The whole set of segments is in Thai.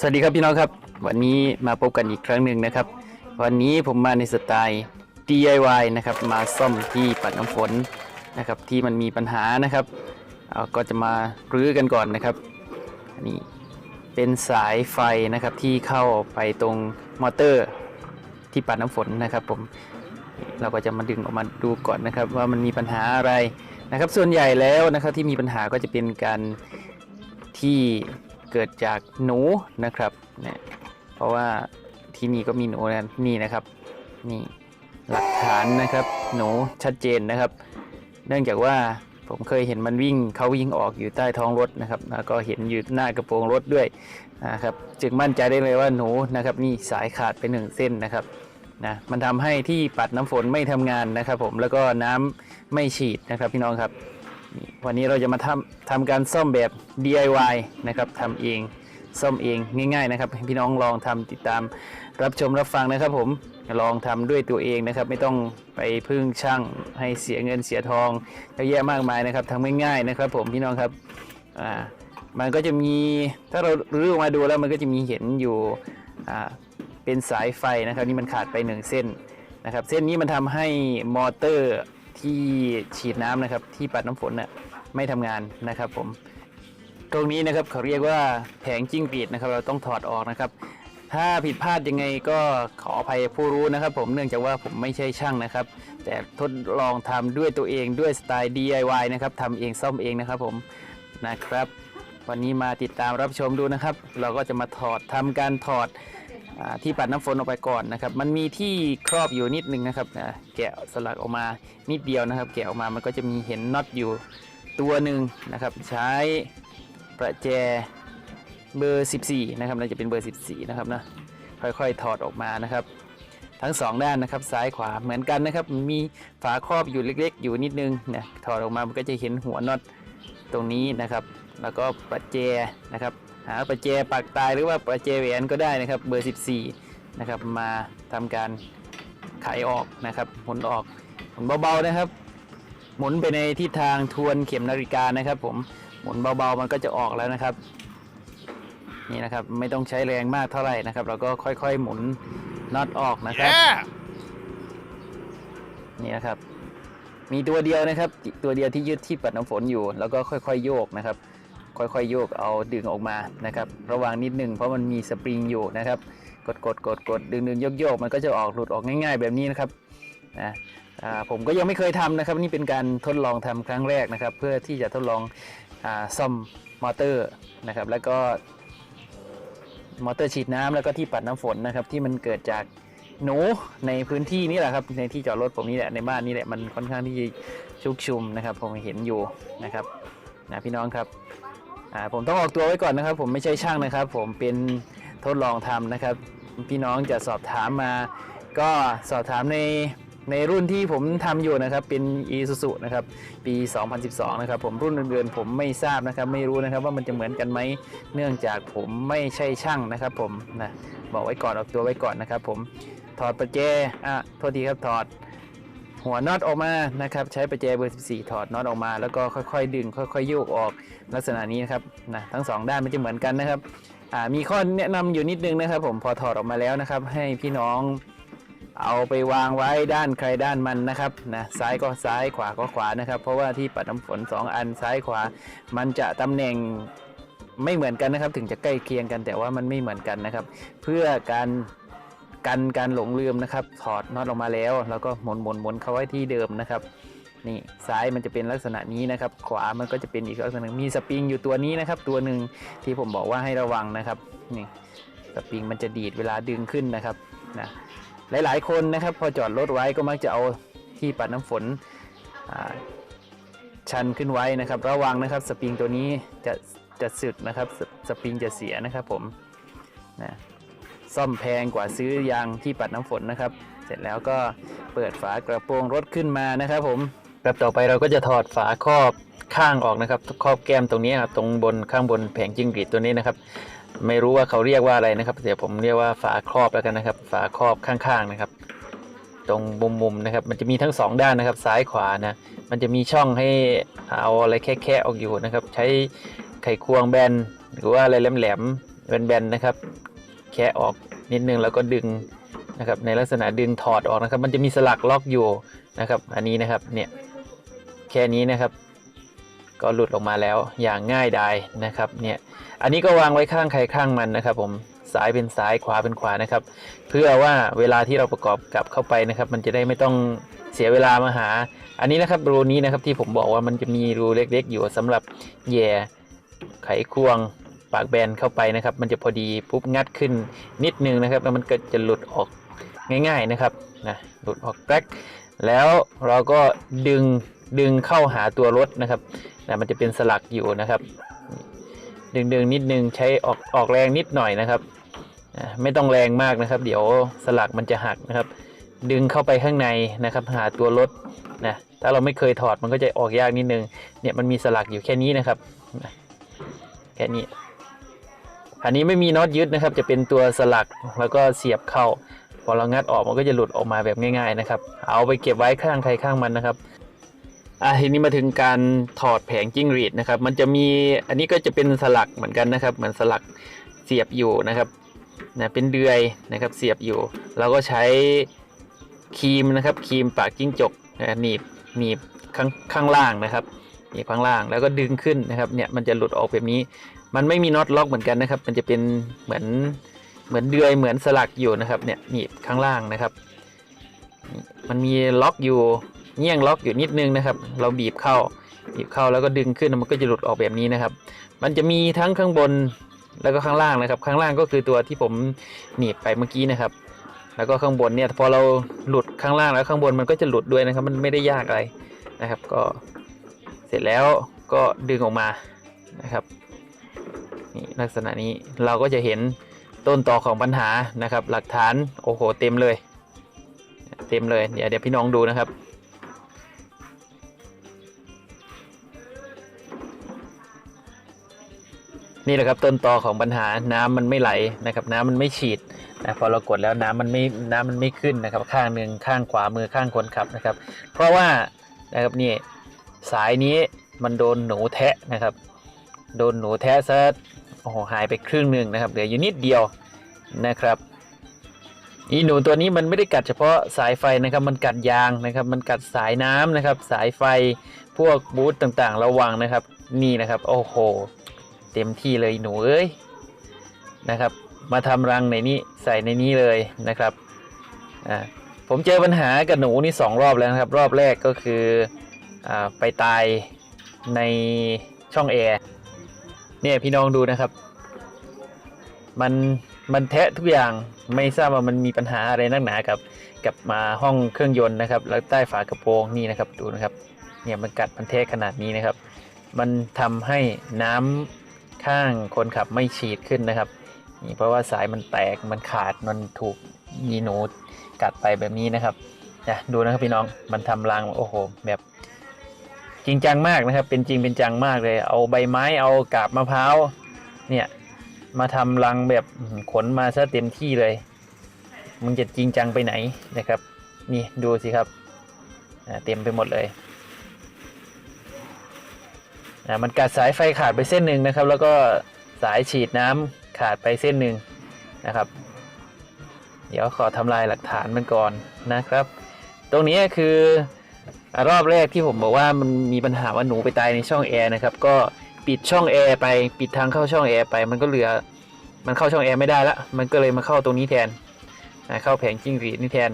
สวัสดีครับพี่น้องครับ วันนี้มาพบกันอีกครั้งหนึ่งนะครับ วันนี้ผมมาในสไตล์ DIY นะครับ มาซ่อมที่ปัดน้ำฝนนะครับที่มันมีปัญหานะครับเอาก็จะมารื้อกันก่อนนะครับนนี้เป็นสายไฟนะครับที่เข้าไปตรงมอเตอร์ที่ปัดน้ำฝนนะครับ ผมเราก็จะมาดึงออกมาดูก่อนนะครับ ว่ามันมีปัญหาอะไรนะครับ ส่วนใหญ่แล้วนะครับที่มีปัญหาก็จะเป็นการที่ เกิดจากหนูนะครับเนี่ยเพราะว่าที่นี่ก็มีหนูนะนี่นะครับนี่หลักฐานนะครับ หนูชัดเจนนะครับ เนื่องจากว่าผมเคยเห็นมันวิ่งเขาวิ่งออกอยู่ใต้ท้องรถนะครับแล้วก็เห็นอยู่หน้ากระโปรงรถด้วยนะครับจึงมั่นใจได้เลยว่าหนูนะครับนี่สายขาดไปหนึ่งเส้นนะครับนะมันทำให้ที่ปัดน้ำฝนไม่ทำงานนะครับ ผมแล้วก็น้ำไม่ฉีดนะครับพี่น้องครับ วันนี้เราจะมาทำทำการซ่อมแบบ DIY นะครับทำเองซ่อมเองง่ายๆนะครับพี่น้องลองทำติดตามรับชมรับฟังนะครับ ผมลองทำด้วยตัวเองนะครับ ไม่ต้องไปพึ่งช่างให้เสียเงินเสียทองเยอะแยะมากมายนะครับทำง่ายๆนะครับ ผมพี่น้องครับอ่ามันก็จะมีถ้าเรารื้อออกมาดูแล้วมันก็จะมีเห็นอยู่อ่าเป็นสายไฟนะครับ นี่มันขาดไปหนึ่งเส้นนะครับ เส้นนี้มันทำให้มอเตอร์ ที่ฉีดน้ำนะครับที่ปัดน้ำฝนน่ะไม่ทำงานนะครับผมตรงนี้นะครับเขาเรียกว่าแผงจิ้งหรีดนะครับ เราต้องถอดออกนะครับ ถ้าผิดพลาดยังไงก็ขออภัยผู้รู้นะครับ ผมเนื่องจากว่าผมไม่ใช่ช่างนะครับ แต่ทดลองทำด้วยตัวเองด้วยสไตล์ DIY นะครับทำเองซ่อมเองนะครับผมนะครับ วันนี้มาติดตามรับชมดูนะครับ เราก็จะมาถอดทำการถอด ที่ปัดน้ำฝนออกไปก่อนนะครับ มันมีที่ครอบอยู่นิดนึงนะครับแกะสลักออกมานิดเดียวนะครับ แกะออกมามันก็จะมีเห็นน็อตอยู่ตัวหนึ่งนะครับ ใช้ประแจเบอร์ 14 นะครับน่าจะเป็นเบอร์ 14 นะครับนะค่อยๆถอดออกมานะครับ ทั้งสองด้านนะครับซ้ายขวาเหมือนกันนะครับ มีฝาครอบอยู่เล็ก ๆ อยู่นิดนึงนี่ยถอดออกมามันก็จะเห็นหัวน็อตตรงนี้นะครับ แล้วก็ประแจนะครับ หาประแจปากตายหรือว่าประแจแหวนก็ได้นะครับเบอร์ 14 นะครับ มาทำการไขออกนะครับหมุนออกหมุนเบาๆนะครับ หมุนไปในทิศทางทวนเข็มนาฬิกานะครับ ผมหมุนเบาๆมันก็จะออกแล้วนะครับนี่นะครับไม่ต้องใช้แรงมากเท่าไหร่นะครับ เราก็ค่อยๆหมุนน็อตออกนะครับ Yeah! นี่นะครับ มีตัวเดียวนะครับ ตัวเดียวที่ยึดที่ปัดน้ำฝนอยู่ แล้วก็ค่อยๆโยกนะครับ ค่อยๆโยกเอาดึงออกมานะครับ ระวังนิดนึงเพราะมันมีสปริงอยู่นะครับ กดกดกดกดดึงดึงโยกโยกมันก็จะออกหลุดออกง่าย ๆ แบบนี้นะครับนะอ่าผมก็ยังไม่เคยทำนะครับนี่เป็นการทดลองทำครั้งแรกนะครับ เพื่อที่จะทดลองอซ่อมมอเตอร์นะครับ แล้วก็มอเตอร์ฉีดน้ำแล้วก็ที่ปัดน้ำฝนนะครับ ที่มันเกิดจากหนูในพื้นที่นี่แหละครับในที่จอดรถผมนี่แหละในบ้านนี่แหละมันค่อนข้างที่จะชุกชุมนะครับ ผมเห็นอยู่นะครับนะพี่น้องครับ อ่าผมต้องออกตัวไว้ก่อนนะครับ ผมไม่ใช่ช่างนะครับ ผมเป็นทดลองทำนะครับ พี่น้องจะสอบถามมา ก็สอบถามในในรุ่นที่ผมทำอยู่นะครับเป็น e s u s u นะครับปี 2012 นะครับผมรุ่นอื่นผมไม่ทราบนะครับ ไม่รู้นะครับว่ามันจะเหมือนกันไหมเนื่องจากผมไม่ใช่ช่างนะครับ ผมนะบอกไว้ก่อนออกตัวไว้ก่อนนะครับ ผมถอดประแจอะโทษทีครับถอด หัวน็อตออกมานะครับ ใช้ประแจเบอร์ 14 ถอดน็อตออกมา แล้วก็ค่อยๆ ดึง ค่อยๆโยกออกลักษณะนี้นะครับนะทั้งสองด้านมันจะเหมือนกันนะครับมีข้อแนะนำอยู่นิดนึงนะครับ ผมพอถอดออกมาแล้วนะครับ ให้พี่น้องเอาไปวางไว้ด้านใครด้านมันนะครับนะซ้ายก็ซ้ายขวาก็ขวานะครับ เพราะว่าที่ปัดน้ำฝนสองอันซ้ายขวา มันจะตำแหน่งไม่เหมือนกันนะครับ ถึงจะใกล้เคียงกันแต่ว่ามันไม่เหมือนกันนะครับ เพื่อการ กันการหลงลืมนะครับ ถอดน็อตออกมาแล้ว แล้วก็หมุนหมุนหมุนเข้าไว้ที่เดิมนะครับ นี่ซ้ายมันจะเป็นลักษณะนี้นะครับ ขวามันก็จะเป็นอีกลักษณะหนึ่งมีสปริงอยู่ตัวนี้นะครับ ตัวหนึ่งที่ผมบอกว่าให้ระวังนะครับนี่สปริงมันจะดีดเวลาดึงขึ้นนะครับนะหลายๆ คนนะครับ พอจอดรถไว้ก็มักจะเอาที่ปัดน้ำฝนชันขึ้นไว้นะครับ ระวังนะครับสปริงตัวนี้จะจะสึกนะครับสสปริงจะเสียนะครับผมนะ ซ่อมแพงกว่าซื้อยางที่ปัดน้ำฝนนะครับ เสร็จแล้วก็เปิดฝากระโปรงรถขึ้นมานะครับ ผมแบบต่อไปเราก็จะถอดฝาครอบข้างออกนะครับครอบแก้มตรงนี้ครับตรงบนข้างบนแผงจิ้งหรีดตัวนี้นะครับ ไม่รู้ว่าเขาเรียกว่าอะไรนะครับเดี๋ยวผมเรียกว่าฝาครอบแล้วกันนะครับ ฝาครอบข้างๆนะครับ ตรงมุมๆนะครับ มันจะมีทั้งสองด้านนะครับ ซ้ายขวานะมันจะมีช่องให้เอาอะไรแค่ๆออกอยู่นะครับ ใช้ไขควงแบนหรือว่าอะไรแหลมแบนๆนะครับ แค่ออกนิดนึงแล้วก็ดึงนะครับในลักษณะดึงถอดออกนะครับ มันจะมีสลักล็อกอยู่นะครับ อันนี้นะครับเนี่ยแค่นี้นะครับ ก็หลุดออกมาแล้วอย่างง่ายดายนะครับเนี่ยอันนี้ก็วางไว้ข้างใครข้างมันนะครับ ผมซ้ายเป็นซ้ายขวาเป็นขวานะครับ เพื่อว่าเวลาที่เราประกอบกลับเข้าไปนะครับ มันจะได้ไม่ต้องเสียเวลามาหา อันนี้นะครับรูนี้นะครับที่ผมบอกว่ามันจะมีรูเล็ก ๆ อยู่สำหรับแย่ไขควง ปากแบนเข้าไปนะครับ มันจะพอดีปุ๊บงัดขึ้นนิดนึงนะครับ แล้วมันก็จะหลุดออกง่าย ๆนะครับนะหลุดออกแป๊กแล้วเราก็ดึงดึงเข้าหาตัวรถนะครับนะมันจะเป็นสลักอยู่นะครับ ดึงดึงนิดนึงใช้ออกออกแรงนิดหน่อยนะครับไม่ต้องแรงมากนะครับ เดี๋ยวสลักมันจะหักนะครับ ดึงเข้าไปข้างในนะครับ หาตัวรถนะถ้าเราไม่เคยถอดมันก็จะออกยากนิดนึงเนี่ยมันมีสลักอยู่แค่นี้นะครับแค่นี้ อันนี้ไม่มีน็อตยึดนะครับ จะเป็นตัวสลักแล้วก็เสียบเข้า พอเรางัดออกมันก็จะหลุดออกมาแบบง่าย ๆนะครับ เอาไปเก็บไว้ข้างใครข้างมันนะครับอะทีนี้มาถึงการถอดแผงจิ้งหรีดนะครับ มันจะมีอันนี้ก็จะเป็นสลักเหมือนกันนะครับ เหมือนสลักเสียบอยู่นะครับนะเป็นเดือยนะครับเสียบอยู่ เราก็ใช้ครีมนะครับครีมปากจิ้งจกนะหนีบหนีบข้างข้างล่างนะครับหนีบข้างล่างแล้วก็ดึงขึ้นนะครับเนี่ยมันจะหลุดออกแบบนี้ มันไม่มีน็อตล็อกเหมือนกันนะครับ มันจะเป็นเหมือนเหมือนเดือยเหมือนสลักอยู่นะครับเนี่ยนีบข้างล่างนะครับ มันมีล็อกอยู่เงี่ยงล็อกอยู่นิดนึงนะครับ เราบีบเข้าบีบเข้าแล้วก็ดึงขึ้นมันก็จะหลุดออกแบบนี้นะครับ มันจะมีทั้งข้างบนแล้วก็ข้างล่างนะครับ ข้างล่างก็คือตัวที่ผมหนีบไปเมื่อกี้นะครับ แล้วก็ข้างบนเนี่ยพอเราหลุดข้างล่างแล้วข้างบนมันก็จะหลุดด้วยนะครับ มันไม่ได้ยากอะไรนะครับ ก็เสร็จแล้วก็ดึงออกมานะครับ ลักษณะนี้เราก็จะเห็นต้นต่อของปัญหานะครับ หลักฐานโอ้โหเต็มเลย เต็มเลยเดี๋ยวเดี๋ยวพี่น้องดูนะครับ นี่แหละครับต้นต่อของปัญหาน้ำมันไม่ไหลนะครับ น้ำมันไม่ฉีดนะพอเรากดแล้วน้ำมันไม่น้ำมันไม่ขึ้นนะครับ ข้างหนึ่งข้างขวามือข้างคนขับนะครับ เพราะว่านะครับนี่สายนี้มันโดนหนูแทะนะครับ โดนหนูแทะซะ โอ้โหหายไปครึ่งหนึ่งนะครับเหลืออยู่นิดเดียวนะครับอีหนูตัวนี้มันไม่ได้กัดเฉพาะสายไฟนะครับ มันกัดยางนะครับ มันกัดสายน้ำนะครับ สายไฟพวกบูทต่างๆ ระวังนะครับ นี่นะครับ โอ้โห เต็มที่เลยหนูเอ้ยนะครับ มาทำรังในนี้ใส่ในนี้เลยนะครับอ่าผมเจอปัญหากับหนูนี่สองรอบแล้วนะครับ รอบแรกก็คืออ่าไปตายในช่องแอร์ เนี่ยพี่น้องดูนะครับ มันมันแทะทุกอย่างไม่ทราบว่ามันมีปัญหาอะไรนักหนากับกับมาห้องเครื่องยนต์นะครับ แล้วใต้ฝากระโปรงนี่นะครับดูนะครับ เนี่ยมันกัดมันแทะขนาดนี้นะครับ มันทำให้น้ำข้างคนขับไม่ฉีดขึ้นนะครับนี่เพราะว่าสายมันแตกมันขาดมันถูกมีหนูกัดไปแบบนี้นะครับนะดูนะครับพี่น้องมันทำรังโอ้โห แบบ จริงจังมากนะครับ เป็นจริงเป็นจังมากเลย เอาใบไม้เอากาบมะพร้าวเนี่ยมาทำรังแบบขนมาซะเต็มที่เลย มึงจะจริงจังไปไหนนะครับ นี่ดูสิครับเต็มไปหมดเลยอ่ามันกัดสายไฟขาดไปเส้นหนึ่งนะครับ แล้วก็สายฉีดน้ำขาดไปเส้นหนึ่งนะครับ เดี๋ยวขอทำลายหลักฐานมันก่อนนะครับ ตรงนี้คือ รอบแรกที่ผมบอกว่ามันมีปัญหาว่าหนูไปตายในช่องแอร์นะครับ ก็ปิดช่องแอร์ไปปิดทางเข้าช่องแอร์ไป มันก็เหลือ มันเข้าช่องแอร์ไม่ได้ละมันก็เลยมาเข้าตรงนี้แทนนะเข้าแผงจิ้งหรีดนี่แทน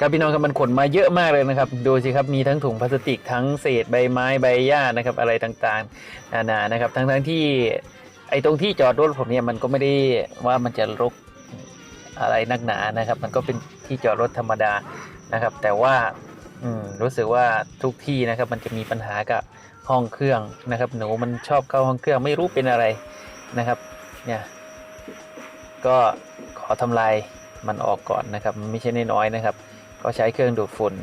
ครับพี่น้องครับมันขนมาเยอะมากเลยนะครับ ดูสิครับมีทั้งถุงพลาสติกทั้งเศษใบไม้ใบหญ้านะครับอะไรต่างๆนานานะครับ ทั้งทั้งๆที่ไอ้ตรงที่จอดรถผมเนี่ยมันก็ไม่ได้ว่ามันจะรกอะไรนักหนานะครับ มันก็เป็นที่จอดรถธรรมดานะครับ แต่ว่า อืมรู้สึกว่าทุกที่นะครับมันจะมีปัญหากับห้องเครื่องนะครับ หนูมันชอบเข้าห้องเครื่องไม่รู้เป็นอะไรนะครับ เนี่ย ก็ขอทำลายมันออกก่อนนะครับ ไม่ใช่น้อยๆนะครับ ก็ใช้เครื่องดูดฝุ่น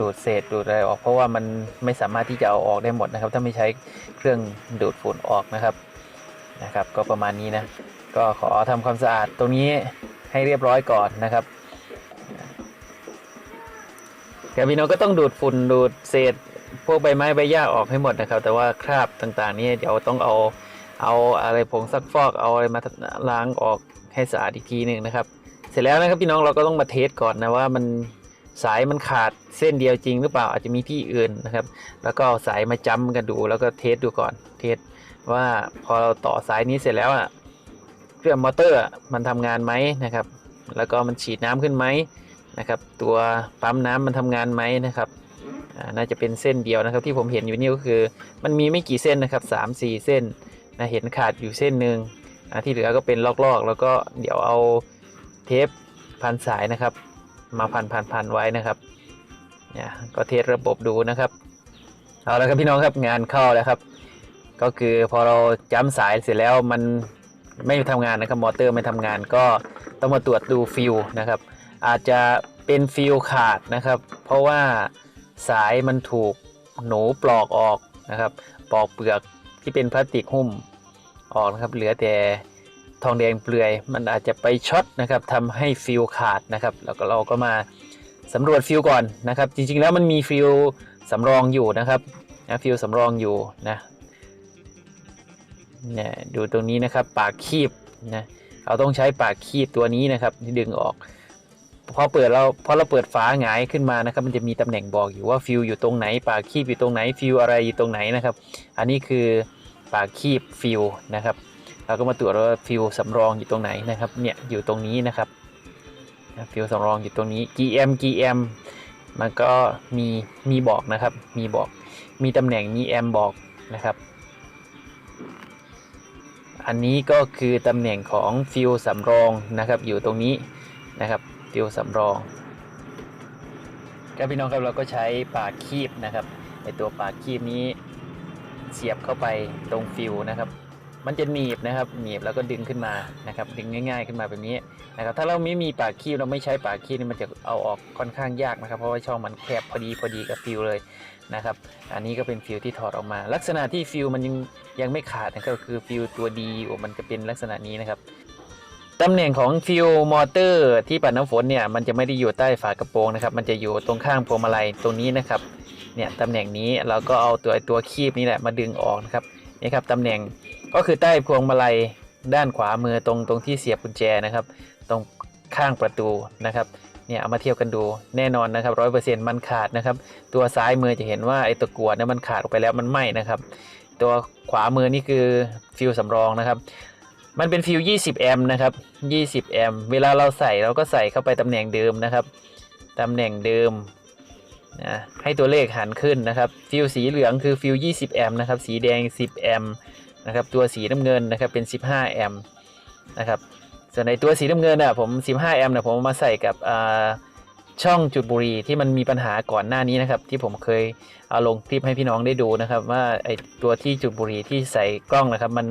ดูดเศษดูดอะไรออกเพราะว่ามันไม่สามารถที่จะเอาออกได้หมดนะครับ ถ้าไม่ใช้เครื่องดูดฝุ่นออกนะครับนะครับ ก็ประมาณนี้นะ ก็ขอทำความสะอาดตรงนี้ให้เรียบร้อยก่อนนะครับ แกพี่น้องก็ต้องดูดฝุ่นดูดเศษ พวกใบไม้ใบหญ้าออกให้หมดนะครับ แต่ว่าคราบต่างๆ นี่เดี๋ยวต้องเอาเอาอะไรผงซักฟอกเอาอะไรมาล้างออกให้สะอาดอีกทีหนึ่งนะครับ เสร็จแล้วนะครับพี่น้องเราก็ต้องมาเทสก่อนนะว่ามันสายมันขาดเส้นเดียวจริงหรือเปล่าอาจจะมีที่อื่นนะครับ แล้วก็สายมาจ้ำกันดูแล้วก็เทสดูก่อนเทสว่าพอเราต่อสายนี้เสร็จแล้วอะเครื่องมอเตอร์อะมันทำงานไหมนะครับ แล้วก็มันฉีดน้ำขึ้นไหม นะครับ ตัวปั๊มน้ำมันทำงานไหมนะครับน่าจะเป็นเส้นเดียวนะครับ ที่ผมเห็นอยู่นี่ก็คือ มันมีไม่กี่เส้นนะครับสามสี่เส้นนะเห็นขาดอยู่เส้นหนึ่งที่เหลือก็เป็นลอกๆ แล้วก็เดี๋ยวเอาเทปพันสายนะครับ มาพันพันพันไว้นะครับเนี่ยก็เทสระบบดูนะครับเอาและครับพี่น้องครับงานเข้าแล้วครับ ก็คือพอเราจ้ำสายเสร็จแล้วมันไม่ทำงานนะครับมอเตอร์ไม่ทำงานก็ต้องมาตรวจดูฟิวนะครับ อาจจะเป็นฟิวขาดนะครับ เพราะว่าสายมันถูกหนูปลอกออกนะครับ ปลอกเปลือกที่เป็นพลาสติกหุ้มออกนะครับ เหลือแต่ทองแดงเปลือยมันอาจจะไปช็อตนะครับทำให้ฟิวขาดนะครับ แล้วก็เราก็มาสำรวจฟิวก่อนนะครับ จริงๆแล้วมันมีฟิวสำรองอยู่นะครับนะฟิวสำรองอยู่นะเนี่ยดูตรงนี้นะครับปากคีบนะเราต้องใช้ปากคีบตัวนี้นะครับที่ดึงออก พอเปิดเราพอเราเปิดฝาหงายขึ้นมานะครับ มันจะมีตำแหน่งบอกอยู่ว่าฟิวอยู่ตรงไหน ปากคีบอยู่ตรงไหนฟิวอะไรอยู่ตรงไหนนะครับ อันนี้คือปากคีบฟิวนะครับเราก็มาตรวจว่าฟิวสำรองอยู่ตรงไหนนะครับเนี่ยอยู่ตรงนี้นะครับฟิวสำรองอยู่ตรงนี้ GM GM มันก็มีมีบอกนะครับ มีบอกมีตำแหน่งมีแอมบอกนะครับ อันนี้ก็คือตำแหน่งของฟิวสำรองนะครับอยู่ตรงนี้นะครับ ฟิวสำรองครับพี่น้องครับเราก็ใช้ปากคีบนะครับไอตัวปากคีบนี้เสียบเข้าไปตรงฟิวนะครับ มันจะหนีบนะครับหนีบแล้วก็ดึงขึ้นมานะครับ ดึงง่าย ๆ ขึ้นมาแบบนี้นะครับ ถ้าเราไม่มีปากคีบเราไม่ใช้ปากคีบนี่มันจะเอาออกค่อนข้างยากนะครับ เพราะว่าช่องมันแคบพอดีพอดีกับฟิวเลยนะครับ อันนี้ก็เป็นฟิวที่ถอดออกมา ลักษณะที่ฟิวมันยังยังไม่ขาดนะครับก็คือฟิวตัวดีอมันจะเป็นลักษณะนี้นะครับ ตำแหน่งของฟิวมอเตอร์ ที่ปัดน้ำฝนเนี่ยมันจะไม่ได้อยู่ใต้ฝากระโปรงนะครับ มันจะอยู่ตรงข้างพวงมาลัยตรงนี้นะครับเนี่ยตำแหน่งนี้เราก็เอาตัวตัวคีบนี้แหละมาดึงออกนะครับนี่ครับตำแหน่งก็คือใต้พวงมาลัยด้านขวามือตรงตรงที่เสียบกุญแจนะครับ ตรงข้างประตูนะครับเนี่ยเอามาเทียบกันดูแน่นอนนะครับร้อยเปอร์เซ็นต์มันขาดนะครับ ตัวซ้ายมือจะเห็นว่าไอ้ตะกวดเนี่ยมันขาดออกไปแล้วมันไหม้นะครับ ตัวขวามือนี่คือฟิวสำรองนะครับ มันเป็นฟิว20 แอมป์นะครับ 20 แอมป์ เวลาเราใส่เราก็ใส่เข้าไปตำแหน่งเดิมนะครับ ตำแหน่งเดิมนะให้ตัวเลขหันขึ้นนะครับ ฟิวสีเหลืองคือฟิว20 แอมป์นะครับ สีแดง 10 แอมป์นะครับ ตัวสีน้ำเงินนะครับเป็น 15 แอมป์นะครับ ส่วนในตัวสีน้ำเงินน่ะผม 15 แอมป์เนี่ยผมมาใส่กับอ่าช่องจุดบุหรี่ที่มันมีปัญหาก่อนหน้านี้นะครับ ที่ผมเคยเอาลงคลิปให้พี่น้องได้ดูนะครับ ว่าไอตัวที่จุดบุหรี่ที่ใส่กล้องนะครับ มัน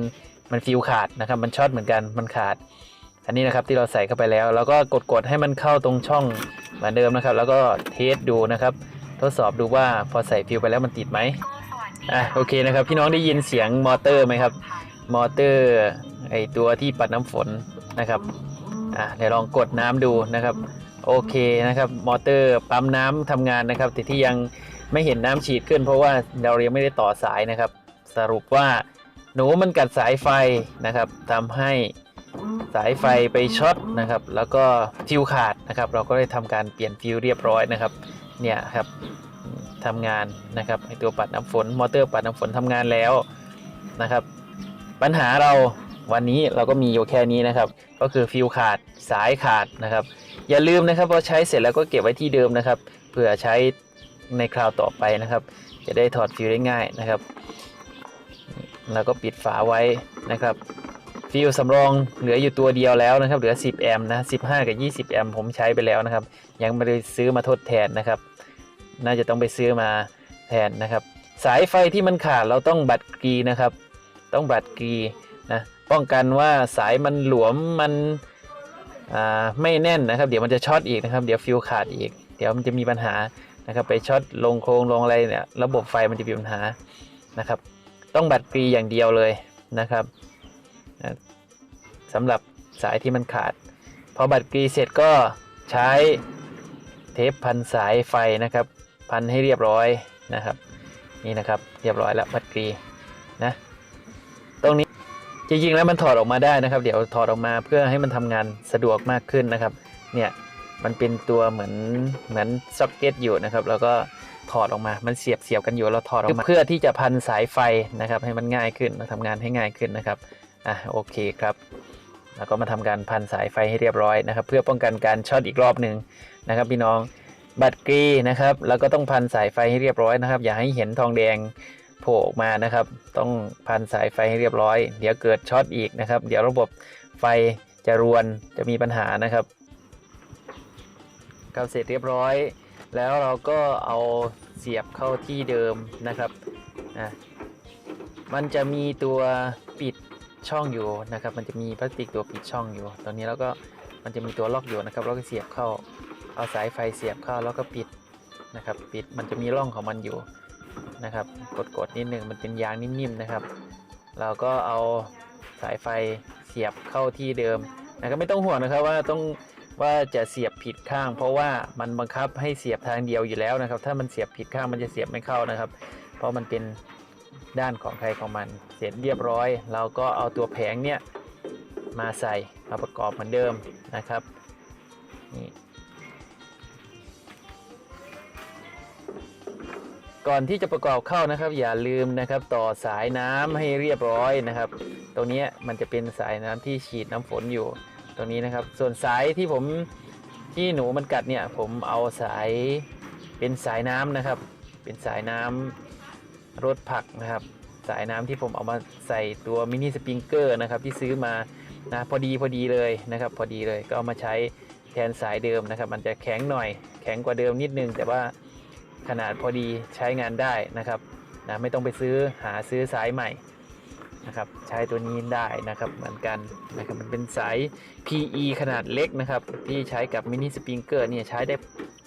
มันฟิวขาดนะครับ มันช็อตเหมือนกันมันขาด อันนี้นะครับที่เราใส่เข้าไปแล้ว แล้วก็กดๆให้มันเข้าตรงช่องเหมือนเดิมนะครับ แล้วก็เทสดูนะครับ ทดสอบดูว่าพอใส่ฟิวไปแล้วมันติดไหมอะโอเคนะครับ พี่น้องได้ยินเสียงมอเตอร์ไหมครับ มอเตอร์ไอตัวที่ปัดน้ำฝนนะครับอะเดี๋ยวลองกดน้ำดูนะครับ โอเคนะครับ มอเตอร์ปั๊มน้ำทำงานนะครับแต่ที่ยังไม่เห็นน้ำฉีดขึ้น เพราะว่าเรายังไม่ได้ต่อสายนะครับ สรุปว่า หนูมันกัดสายไฟนะครับทำให้สายไฟไปช็อตนะครับ แล้วก็ฟิวขาดนะครับ เราก็ได้ทำการเปลี่ยนฟิวเรียบร้อยนะครับ เนี่ยครับทำงานนะครับไอตัวปัดน้ำฝนมอเตอร์ปัดน้ำฝนทำงานแล้วนะครับ ปัญหาเราวันนี้เราก็มีอยู่แค่นี้นะครับ ก็คือฟิวขาดสายขาดนะครับ อย่าลืมนะครับพอใช้เสร็จแล้วก็เก็บไว้ที่เดิมนะครับเผื่อใช้ในคราวต่อไปนะครับ จะได้ถอดฟิวได้ง่ายนะครับ แล้วก็ปิดฝาไว้นะครับฟิวสำรองเหลืออยู่ตัวเดียวแล้วนะครับ เหลือ 10 แอมป์นะ 15 กับ 20 แอมป์ผมใช้ไปแล้วนะครับ ยังไม่ได้ซื้อมาทดแทนนะครับ น่าจะต้องไปซื้อมาแทนนะครับ สายไฟที่มันขาดเราต้องบัดกรีนะครับ ต้องบัดกรีนะป้องกันว่าสายมันหลวมมันไม่แน่นนะครับ เดี๋ยวมันจะช็อตอีกนะครับ เดี๋ยวฟิวขาดอีก เดี๋ยวมันจะมีปัญหานะครับ ไปช็อตลงโครงลงอะไรเนี่ย ระบบไฟมันจะมีปัญหานะครับ ต้องบัดกรีอย่างเดียวเลยนะครับนะสำหรับสายที่มันขาด พอบัดกรีเสร็จก็ใช้เทปพันสายไฟนะครับ พันให้เรียบร้อยนะครับ นี่นะครับเรียบร้อยแล้วบัดกรีนะตรงนี้จริงๆแล้วมันถอดออกมาได้นะครับ เดี๋ยวถอดออกมาเพื่อให้มันทำงานสะดวกมากขึ้นนะครับ เนี่ยมันเป็นตัวเหมือนเหมือนซ็อกเก็ตอยู่นะครับ แล้วก็ ถอดออกมา มันเสียบเสียบกันอยู่เราถอดออกมา เพื่อที่จะพันสายไฟนะครับ ให้มันง่ายขึ้นมาทำงานให้ง่ายขึ้นนะครับ อะโอเคครับ แล้วก็มาทำการพันสายไฟให้เรียบร้อยนะครับ เพื่อป้องกันการช็อตอีกรอบหนึ่งนะครับ พี่น้อง บัตรกรีนะครับ แล้วก็ต้องพันสายไฟให้เรียบร้อยนะครับ อย่าให้เห็นทองแดงโผล่ออกมานะครับ ต้องพันสายไฟให้เรียบร้อย เดี๋ยวเกิดช็อตอีกนะครับ เดี๋ยวระบบไฟจะรวน จะมีปัญหานะครับครับเสร็จเรียบร้อย แล้วเราก็เอาเสียบเข้าที่เดิมนะครับอะมันจะมีตัวปิดช่องอยู่นะครับ มันจะมีพลาสติกตัวปิดช่องอยู่ ตอนนี้เราก็มันจะมีตัวล็อกอยู่นะครับเราก็เสียบเข้า เอาสายไฟเสียบเข้าแล้วก็ปิดนะครับ ปิดมันจะมีร่องของมันอยู่นะครับ กดๆนิดนึงมันเป็นยางนิ่มๆนะครับ เราก็เอาสายไฟเสียบเข้าที่เดิมนะครับไม่ต้องห่วงนะครับว่าต้อง ว่าจะเสียบผิดข้าง เพราะว่ามันบังคับให้เสียบทางเดียวอยู่แล้วนะครับ ถ้ามันเสียบผิดข้างมันจะเสียบไม่เข้านะครับ เพราะมันเป็นด้านของใครของมัน เสร็จเรียบร้อย เราก็เอาตัวแผงเนี่ยมาใส่มาประกอบเหมือนเดิมนะครับนี่ก่อนที่จะประกอบเข้านะครับ อย่าลืมนะครับ ต่อสายน้ำให้เรียบร้อยนะครับ ตรงนี้มันจะเป็นสายน้ำที่ฉีดน้ำฝนอยู่ ตรงนี้นะครับ ส่วนสายที่ผมที่หนูมันกัดเนี่ย ผมเอาสายเป็นสายน้ำนะครับ เป็นสายน้ำรถผักนะครับ สายน้ำที่ผมเอามาใส่ตัวมินิสปริงเกอร์นะครับ ที่ซื้อมานะพอดีพอดีเลยนะครับ พอดีเลยก็เอามาใช้แทนสายเดิมนะครับ มันจะแข็งหน่อย แข็งกว่าเดิมนิดนึง แต่ว่าขนาดพอดีใช้งานได้นะครับนะไม่ต้องไปซื้อหาซื้อสายใหม่ นะครับ ใช้ตัวนี้ได้นะครับเหมือนกันนะครับมันเป็นสาย PE ขนาดเล็กนะครับ ที่ใช้กับมินิสปริงเกอร์เนี่ยใช้ได้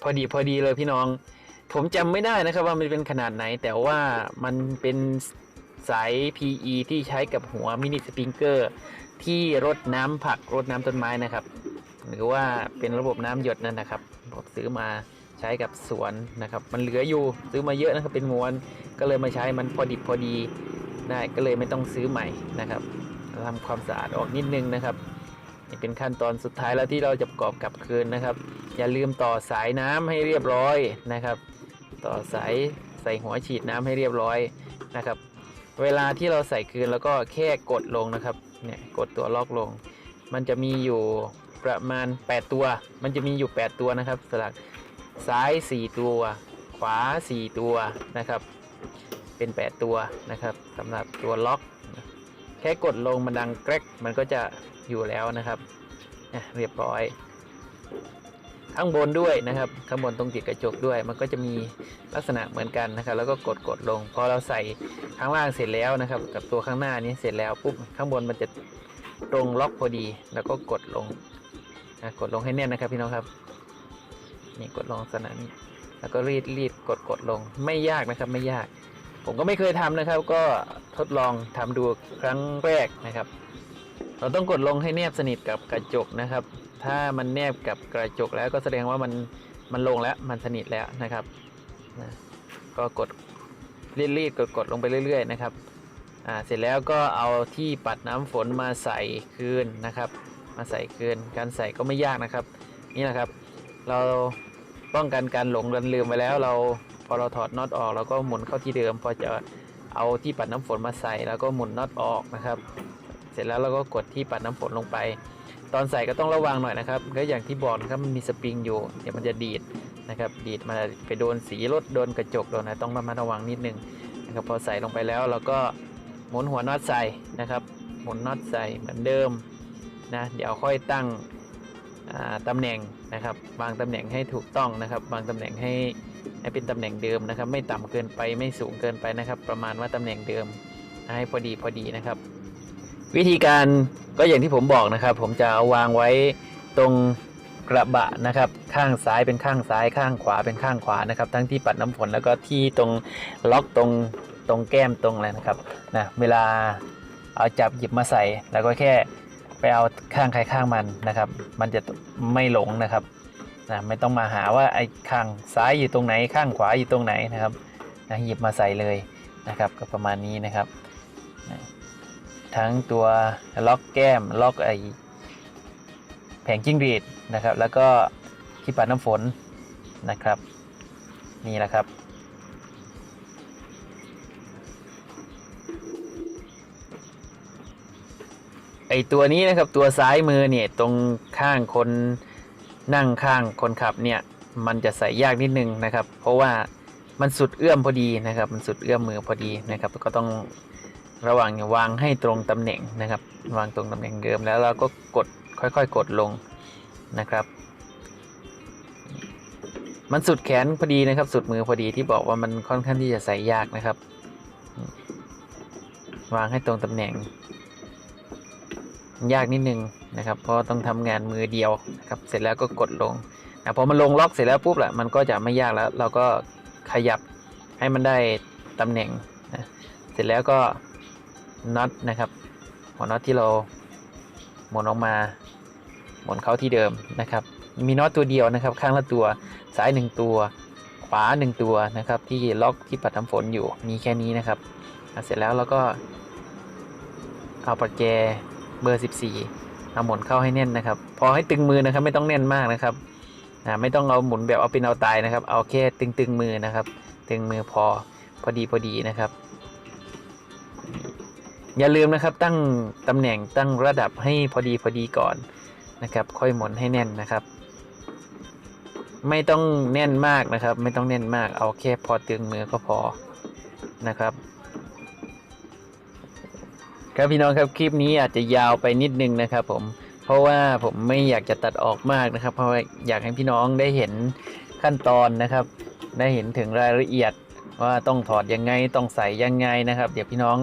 พอดีพอดีเลยพี่น้อง ผมจำไม่ได้นะครับว่ามันเป็นขนาดไหน แต่ว่ามันเป็นสาย PE ที่ใช้กับหัวมินิสปริงเกอร์ที่รดน้ำผักรดน้ำต้นไม้นะครับ หรือว่าเป็นระบบน้ำหยดนั่นนะครับผมซื้อมาใช้กับสวนนะครับ มันเหลืออยู่ซื้อมาเยอะนะครับเป็นมวนก็เลยมาใช้มันพอดิบพอดี ได้ก็เลยไม่ต้องซื้อใหม่นะครับทำความสะอาดออกนิดนึงนะครับนี่เป็นขั้นตอนสุดท้ายแล้วที่เราจะประกอบกลับคืนนะครับ อย่าลืมต่อสายน้ำให้เรียบร้อยนะครับ ต่อสายใส่หัวฉีดน้ำให้เรียบร้อยนะครับ เวลาที่เราใส่คืนแล้วก็แค่กดลงนะครับเนี่ยกดตัวล็อกลง มันจะมีอยู่ประมาณ 8 ตัว มันจะมีอยู่ 8 ตัวนะครับสลักซ้าย 4 ตัว ขวา 4 ตัวนะครับ เป็น 8 ตัวนะครับสำหรับตัวล็อก แค่กดลงมันดังแกรกมันก็จะอยู่แล้วนะครับเรียบร้อย ข้างบนด้วยนะครับ ข้างบนตรงติดกระจกด้วย มันก็จะมีลักษณะเหมือนกันนะครับ แล้วก็กดกดลง พอเราใส่ข้างล่างเสร็จแล้วนะครับ กับตัวข้างหน้านี้เสร็จแล้วปุ๊บข้างบนมันจะตรงล็อกพอดี แล้วก็กดลงนะกดลงให้แน่นนะครับพี่น้องครับนี่กดลงลักษณะนี้แล้วก็รีดรีดกดกดลงไม่ยากนะครับไม่ยาก ผมก็ไม่เคยทำนะครับ ก็ทดลองทำดูครั้งแรกนะครับ เราต้องกดลงให้แนบสนิทกับกระจกนะครับ ถ้ามันแนบกับกระจกแล้วก็แสดงว่ามันมันลงแล้วมันสนิทแล้วนะครับนะก็กดรีดรีดกดกดลงไปเรื่อย ๆ นะครับอ่าเสร็จแล้วก็เอาที่ปัดน้ำฝนมาใส่คืนนะครับ มาใส่คืนการใส่ก็ไม่ยากนะครับ นี่นะครับ เราป้องกันการหลงลืมไปแล้วเรา อเราถอดน็อตออกเราก็หมุนเข้าที่เดิม พอจะเอาที่ปัดน้ำฝนมาใส่แล้วก็หมุนน็อตออกนะครับ เสร็จแล้วเราก็กดที่ปัดน้ำฝนลงไป ตอนใส่ก็ต้องระวังหน่อยนะครับก็อย่างที่บอกนะครับมันมีสปริงอยู่เดี๋ยวมันจะดีดนะครับ ดีดมาไปโดนสีรถโดนกระจกโดนอะไรต้องระมัดระวังนิดนึงนะครับพอใส่ลงไปแล้วเราก็หมุนหัวน็อตใส่นะครับหมุนน็อตใส่เหมือนเดิมนะเดี๋ยวค่อยตั้งตำแหน่งนะครับวางตำแหน่งให้ถูกต้องนะครับวางตำแหน่งให้ ให้เป็นตำแหน่งเดิมนะครับ ไม่ต่ำเกินไปไม่สูงเกินไปนะครับ ประมาณว่าตำแหน่งเดิมให้พอดีพอดีนะครับ วิธีการก็อย่างที่ผมบอกนะครับ ผมจะเอาวางไว้ตรงกระบะนะครับ ข้างซ้ายเป็นข้างซ้าย ข้างขวาเป็นข้างขวานะครับ ทั้งที่ปัดน้ำฝนแล้วก็ที่ตรงล็อกตรงตรงแก้มตรงอะไรนะครับนะเวลาเอาจับหยิบมาใส่แล้วก็แค่ไปเอาข้างใครข้างมันนะครับ มันจะไม่หลงนะครับ นะไม่ต้องมาหาว่าไอ้ข้างซ้ายอยู่ตรงไหนข้างขวาอยู่ตรงไหนนะครับนะหยิบมาใส่เลยนะครับก็ประมาณนี้นะครับนะทั้งตัวล็อกแก้มล็อกไอแผงจิ้งหรีดนะครับ แล้วก็ที่ปัดน้ำฝนนะครับ นี่แหละครับ ไอตัวนี้นะครับตัวซ้ายมือเนี่ยตรงข้างคน นั่งข้างคนขับเนี่ยมันจะใส่ยากนิดนึงนะครับ เพราะว่ามันสุดเอื้อมพอดีนะครับ มันสุดเอื้อมมือพอดีนะครับ ก็ต้องระวังวางให้ตรงตำแหน่งนะครับ วางตรงตำแหน่งเดิมแล้วเราก็กดค่อยๆ กดลงนะครับ มันสุดแขนพอดีนะครับ สุดมือพอดีที่บอกว่ามันค่อนข้างที่จะใส่ยากนะครับ วางให้ตรงตำแหน่ง ยากนิดนึงนะครับ เพราะต้องทำงานมือเดียวนะครับ เสร็จแล้วก็กดลงนะพอมันลงล็อกเสร็จแล้วปุ๊บแหละมันก็จะไม่ยากแล้ว เราก็ขยับให้มันได้ตำแหน่งนะเสร็จแล้วก็น็อตนะครับ หัวน็อตที่เราหมุนออกมาหมุนเข้าที่เดิมนะครับ มีน็อตตัวเดียวนะครับ ข้างละตัวซ้ายหนึ่งตัว ขวาหนึ่งตัวนะครับ ที่ล็อกที่ปัดน้ำฝนอยู่มีแค่นี้นะครับ เสร็จแล้วเราก็เอาปัดแจ เบอร์ 14เอาหมุนเข้าให้แน่นนะครับ พอให้ตึงมือนะครับไม่ต้องแน่นมากนะครับไม่ต้องเอาหมุนแบบเอาเป็นเอาตายนะครับ เอาแค่ตึงตึงๆมือนะครับ ตึงมือพอพอดีพอดีนะครับ อย่าลืมนะครับตั้งตำแหน่งตั้งระดับให้พอดีพอดีก่อนนะครับ ค่อยหมุนให้แน่นนะครับ ไม่ต้องแน่นมากนะครับ ไม่ต้องแน่นมากเอาแค่พอตึงมือก็พอนะครับ ครับพี่น้องครับคลิปนี้อาจจะยาวไปนิดนึงนะครับผมเพราะว่าผมไม่อยากจะตัดออกมากนะครับ เพราะอยากให้พี่น้องได้เห็นขั้นตอนนะครับ ได้เห็นถึงรายละเอียดว่าต้องถอดยังไงต้องใส่ยังไงนะครับ เดี๋ยวพี่น้อง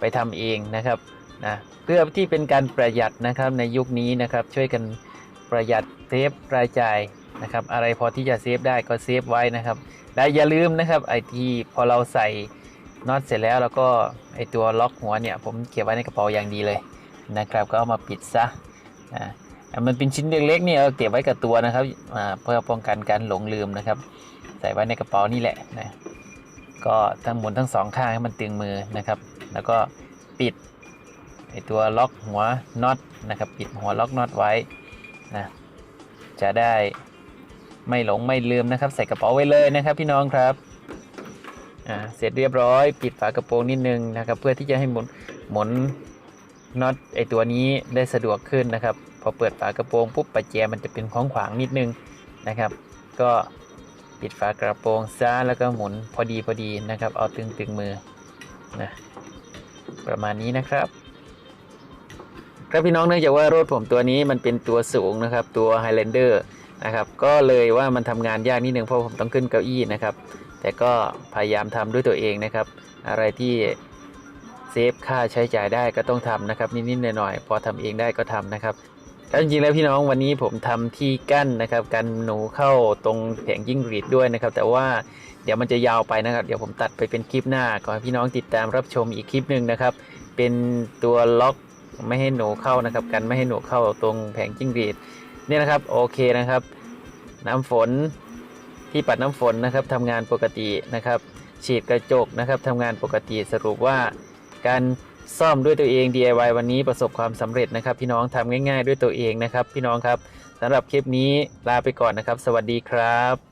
ไปทำเองนะครับนะเพื่อที่เป็นการประหยัดนะครับในยุคนี้นะครับ ช่วยกันประหยัดเซฟรายจ่ายนะครับ อะไรพอที่จะเซฟได้ก็เซฟไว้นะครับและอย่าลืมนะครับไอที่พอเราใส่ น็อตเสร็จแล้วแล้วก็ไอตัวล็อกหัวเนี่ยผมเก็บไว้ในกระเป๋าอย่างดีเลยนะครับ ก็เอามาปิดซะอ่าอ่มันเป็นชิ้นเล็กๆนี่เอาเก็บไว้กับตัวนะครับอ่าเพื่อป้องกันการหลงลืมนะครับ ใส่ไว้ในกระเป๋านี่แหละนะก็ทั้งหมุนทั้งสองข้างให้มันตึงมือนะครับ แล้วก็ปิดไอตัวล็อกหัวน็อตนะครับ ปิดหัวล็อกน็อตไว้นะจะได้ไม่หลงไม่ลืมนะครับ ใส่กระเป๋าไว้เลยนะครับ พี่น้องครับ อ่าเสร็จเรียบร้อย ปิดฝากระโปรงนิดนึงนะครับ เพื่อที่จะให้หมุนหมุนน็อตไอตัวนี้ได้สะดวกขึ้นนะครับ พอเปิดฝากระโปรงปุ๊บปัจแจมันจะเป็นของขวางนิดนึงนะครับ ก็ปิดฝากระโปรงซะแล้วก็หมุนพอดีพอดีนะครับ เอาตึงตึงมือนะประมาณนี้นะครับ ครับพี่น้องเนื่องจากว่ารถผมตัวนี้มันเป็นตัวสูงนะครับ ตัว Highlander นะครับ ก็เลยว่ามันทำงานยากนิดนึงเพราะผมต้องขึ้นเก้าอี้นะครับ แต่ก็พยายามทำด้วยตัวเองนะครับ อะไรที่เซฟค่าใช้จ่ายได้ก็ต้องทำนะครับนิดๆหน่อยๆพอทำเองได้ก็ทำนะครับแล้วจริงๆแล้วพี่น้องวันนี้ผมทำที่กั้นนะครับกันหนูเข้าตรงแผงยิ่งรีดด้วยนะครับ แต่ว่าเดี๋ยวมันจะยาวไปนะครับ เดี๋ยวผมตัดไปเป็นคลิปหน้าขอให้พี่น้องติดตามรับชมอีกคลิปหนึ่งนะครับ เป็นตัวล็อกไม่ให้หนูเข้านะครับ กันไม่ให้หนูเข้าตรงแผงจิ้งหรีดเนี่ยนะครับโอเคนะครับ น้ำฝน ที่ปัดน้ำฝนนะครับทำงานปกตินะครับฉีดกระจกนะครับทำงานปกติสรุปว่า การซ่อมด้วยตัวเอง DIY วันนี้ประสบความสำเร็จนะครับ พี่น้องทำง่าย ๆ ด้วยตัวเองนะครับ พี่น้องครับสำหรับคลิปนี้ลาไปก่อนนะครับ สวัสดีครับ